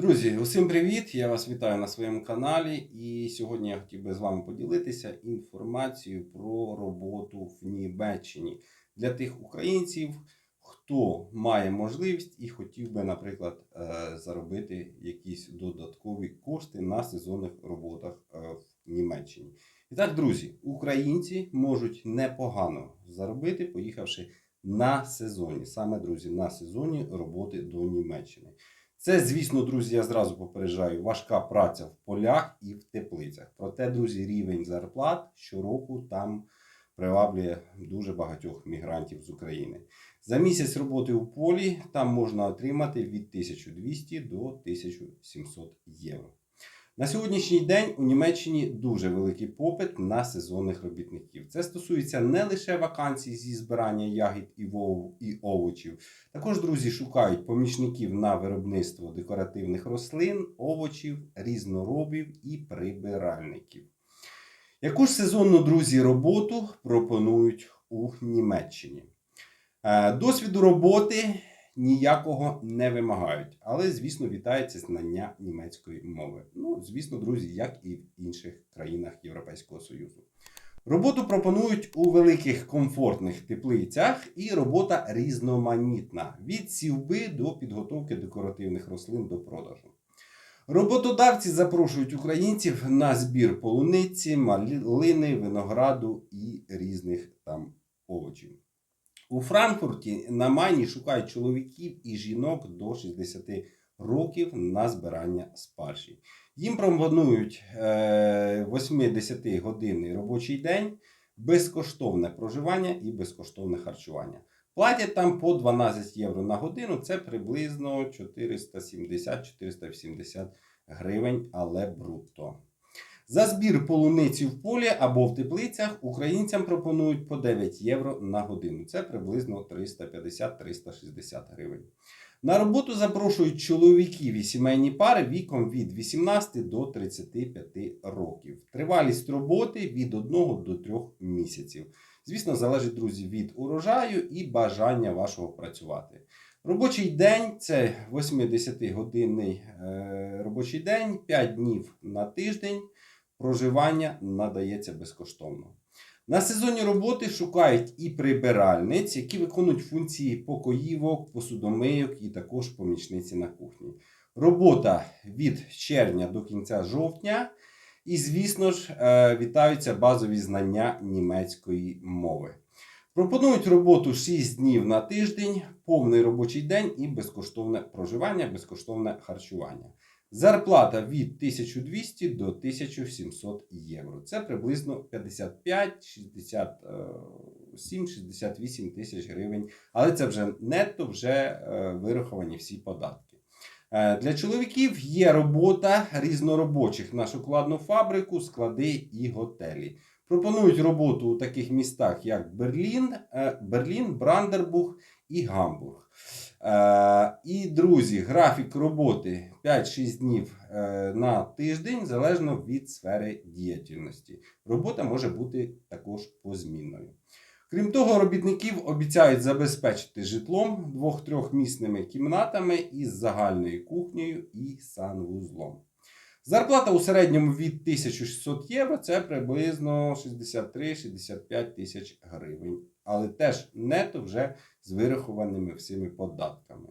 Друзі, усім привіт! Я вас вітаю на своєму каналі. І сьогодні я хотів би з вами поділитися інформацією про роботу в Німеччині для тих українців, хто має можливість і хотів би, наприклад, е, заробити якісь додаткові кошти на сезонних роботах е, в Німеччині. І так, друзі, українці можуть непогано заробити, поїхавши на сезоні. Саме друзі, на сезоні роботи до Німеччини. Це, звісно, друзі, я зразу попереджаю, важка праця в полях і в теплицях. Проте, друзі, рівень зарплат щороку там приваблює дуже багатьох мігрантів з України. За місяць роботи у полі там можна отримати від 1200 до 1700 євро. На сьогоднішній день у Німеччині дуже великий попит на сезонних робітників. Це стосується не лише вакансій зі збирання ягід і вов- і овочів. Також друзі шукають помічників на виробництво декоративних рослин, овочів, різноробів і прибиральників. Яку ж сезонну друзі роботу пропонують у Німеччині? Е, Досвіду роботи ніякого не вимагають, але, звісно, вітається знання німецької мови. Ну, звісно, друзі, як і в інших країнах Європейського Союзу. Роботу пропонують у великих комфортних теплицях, і робота різноманітна від сівби до підготовки декоративних рослин до продажу. Роботодавці запрошують українців на збір полуниці, малини, винограду і різних. У Франкфурті на Майні шукають чоловіків і жінок до 60 років на збирання спаржі. Їм пропонують е, 80 годинний робочий день, безкоштовне проживання і безкоштовне харчування. Платять там по 12 євро на годину, це приблизно 470-480 гривень, але брутто. За збір полуниці в полі або в теплицях українцям пропонують по 9 євро на годину. Це приблизно 350-360 гривень. На роботу запрошують чоловіків і сімейні пари віком від 18 до 35 років. Тривалість роботи від 1 до 3 місяців. Звісно, залежить, друзі, від урожаю і бажання вашого працювати. Робочий день це 80-годинний е, робочий день, 5 днів на тиждень. Проживання надається безкоштовно. На сезоні роботи шукають і прибиральниць, які виконують функції покоївок, посудомийок і також помічниці на кухні. Робота від червня до кінця жовтня. І, звісно ж, е, вітаються базові знання німецької мови. Пропонують роботу 6 днів на тиждень, повний робочий день і безкоштовне проживання, безкоштовне харчування. Зарплата від 1200 до 1700 євро. Це приблизно 55-67-68 тисяч гривень. Але це вже нетто вже е, вираховані всі податки. Е, Для чоловіків є робота різноробочих на шоколадну фабрику, склади і готелі. Пропонують роботу у таких містах, як Берлін, е, Берлін, Брандербург і Гамбург. Е, І, друзі, графік роботи 5-6 днів е, на тиждень залежно від сфери діяльності. Робота може бути також позмінною. Крім того, робітників обіцяють забезпечити житлом двох-трьохмісними кімнатами із загальною кухнею і санвузлом. Зарплата у середньому від 1600 євро це приблизно 63-65 тисяч гривень. Але теж нето вже з вирахованими всіми податками.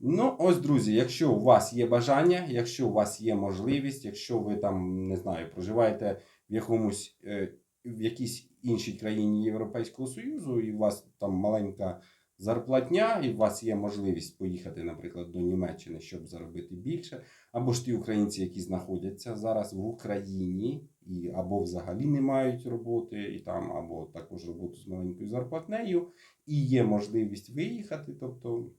Ну, ось, друзі, якщо у вас є бажання, якщо у вас є можливість, якщо ви там, не знаю, проживаєте в якомусь е, в якійсь іншій країні Європейського Союзу, і у вас там маленька зарплатня, і у вас є можливість поїхати, наприклад, до Німеччини, щоб заробити більше, або ж ті українці, які знаходяться зараз в Україні, і або взагалі не мають роботи, і там, або також роботу з маленькою зарплатнею, і є можливість виїхати, тобто,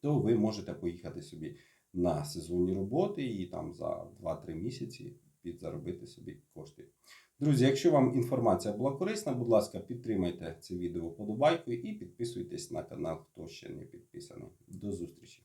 то ви можете поїхати собі на сезонні роботи і там за 2-3 місяці підзаробити собі кошти. Друзі, якщо вам інформація була корисна, будь ласка, підтримайте це відео подобайкою і підписуйтесь на канал, хто ще не підписаний. До зустрічі!